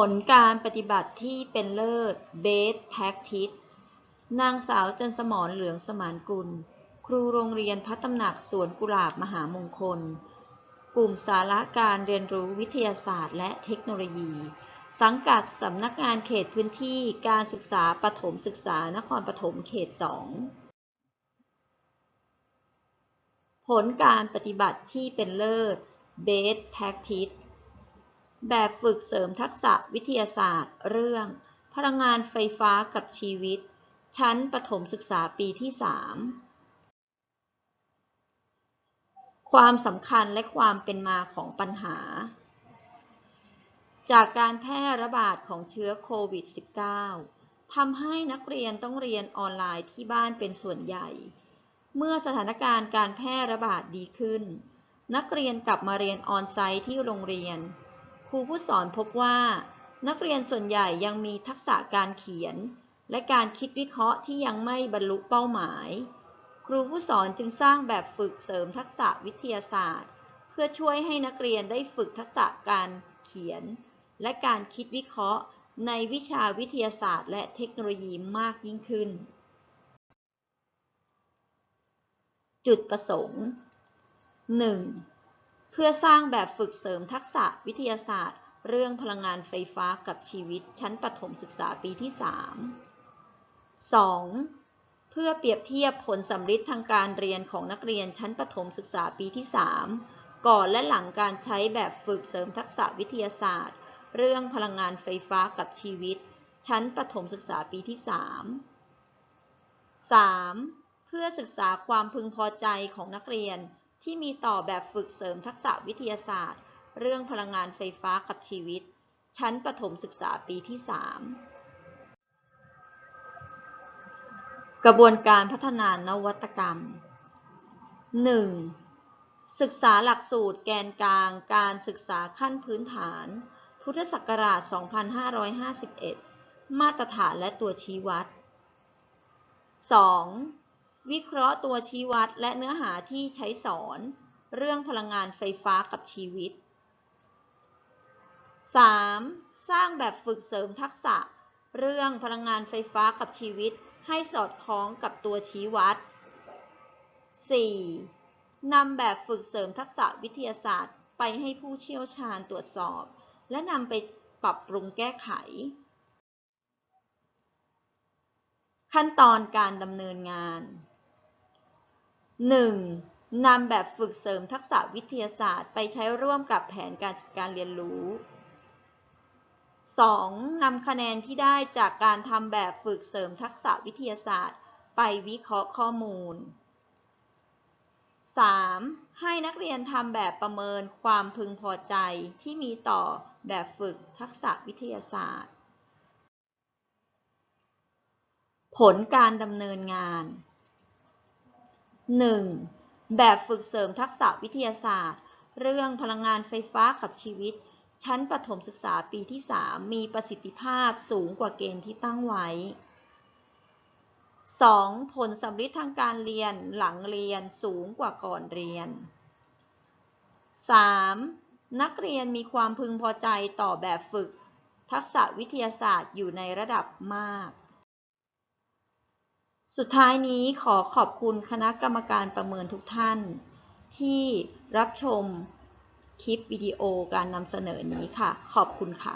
ผลการปฏิบัติที่เป็นเลิศ Best Practice นางสาวจันสมรเหลืองสมานกุล ครูโรงเรียนพัฒตำหนักสวนกุหลาบมหามงคล กลุ่มสาระการเรียนรู้วิทยาศาสตร์และเทคโนโลยี สังกัดสำนักงานเขตพื้นที่การศึกษาปฐมศึกษานครปฐมเขต 2 ผลการปฏิบัติที่เป็นเลิศ Best Practice แบบฝึกเสริมทักษะวิทยาศาสตร์ เรื่อง พลังงานไฟฟ้ากับชีวิต ชั้นประถมศึกษาปีที่ 3 ความสำคัญและความเป็นมาของปัญหา จากการแพร่ระบาดของเชื้อโควิด -19 ทำให้นักเรียนต้องเรียนออนไลน์ที่บ้านเป็นส่วนใหญ่ เมื่อสถานการณ์การแพร่ระบาดดีขึ้น นักเรียนกลับมาเรียนออนไซต์ที่โรงเรียน รูผู้สอนพบว่า นักเรียนส่วนใหญ่ยังมีทักษะการเขียน และการคิดวิเคราะห์ที่ยังไม่บรรลุเป้าหมาย ครูผู้สอนจึงสร้างแบบฝึกเสริมทักษะวิทยาศาสตร์ เพื่อช่วยให้นักเรียนได้ฝึกทักษะการเขียน และการคิดวิเคราะห์ในวิชาวิทยาศาสตร์ และเทคโนโลยีมากยิ่งขึ้น จุดประสงค์ 1. เพื่อสร้างแบบฝึกเสริมทักษะวิทยาศาสตร์ เรื่องพลังงานไฟฟ้ากับชีวิตชั้นประถมศึกษาปีที่ 3 2. เพื่อเปรียบเทียบผลสำลิดทางการเรียนของนักเรียนชั้นประถมศึกษาปีที่ 3 ก่อนและหลังการใช้แบบฝึกเสริมทักษะวิทยาศาสตร์ เรื่องพลังงานไฟฟ้ากับชีวิต ชั้นประถมศึกษาปีที่ 3 3. เพื่อศึกษาความพึงพอใจของนักเรียน ที่มีต่อแบบฝึกเสริมทักษะวิทยาศาสตร์ เรื่องพลังงานไฟฟ้ากับชีวิต ชั้นประถมศึกษาปีที่ 3 กระบวนการพัฒนานวัตกรรม 1. ศึกษาหลักสูตรแกนกลางการศึกษาขั้นพื้นฐาน พุทธศักราช 2551 มาตรฐานและตัวชี้วัด 2. วิเคราะห์ตัวชี้วัดและเนื้อหาที่ใช้สอน เรื่องพลังงานไฟฟ้ากับชีวิต 3. สร้างแบบฝึกเสริมทักษะ เรื่องพลังงานไฟฟ้ากับชีวิต ให้สอดคล้องกับตัวชี้วัด 4. นำแบบฝึกเสริมทักษะวิทยาศาสตร์ ไปให้ผู้เชี่ยวชาญตรวจสอบ และนำไปปรับปรุงแก้ไข ขั้นตอนการดำเนินงาน 1. นำแบบฝึกเสริมทักษะวิทยาศาสตร์ ไปใช้ร่วมกับแผนการจัดการเรียนรู้ 2. นำคะแนนที่ได้จากการทำแบบฝึกเสริมทักษะวิทยาศาสตร์ ไปวิเคราะห์ข้อมูล 3. ให้นักเรียนทำแบบประเมินความพึงพอใจที่มีต่อแบบฝึกทักษะวิทยาศาสตร์ ผลการดำเนินงาน 1. แบบฝึกเสริมทักษะวิทยาศาสตร์ เรื่องพลังงานไฟฟ้ากับชีวิต ชั้นประถมศึกษาปีที่ 3 มีประสิทธิภาพสูงกว่าเกณฑ์ที่ตั้งไว้ 2. ผลสำลิดทางการเรียนหลังเรียนสูงกว่าก่อนเรียน 3. นักเรียนมีความพึงพอใจต่อแบบฝึก ทักษะวิทยาศาสตร์อยู่ในระดับมาก สุดท้ายนี้ขอขอบคุณคณะกรรมการประเมินทุกท่าน ที่รับชมคลิปวิดีโอการนำเสนอนี้ค่ะ ขอบคุณค่ะ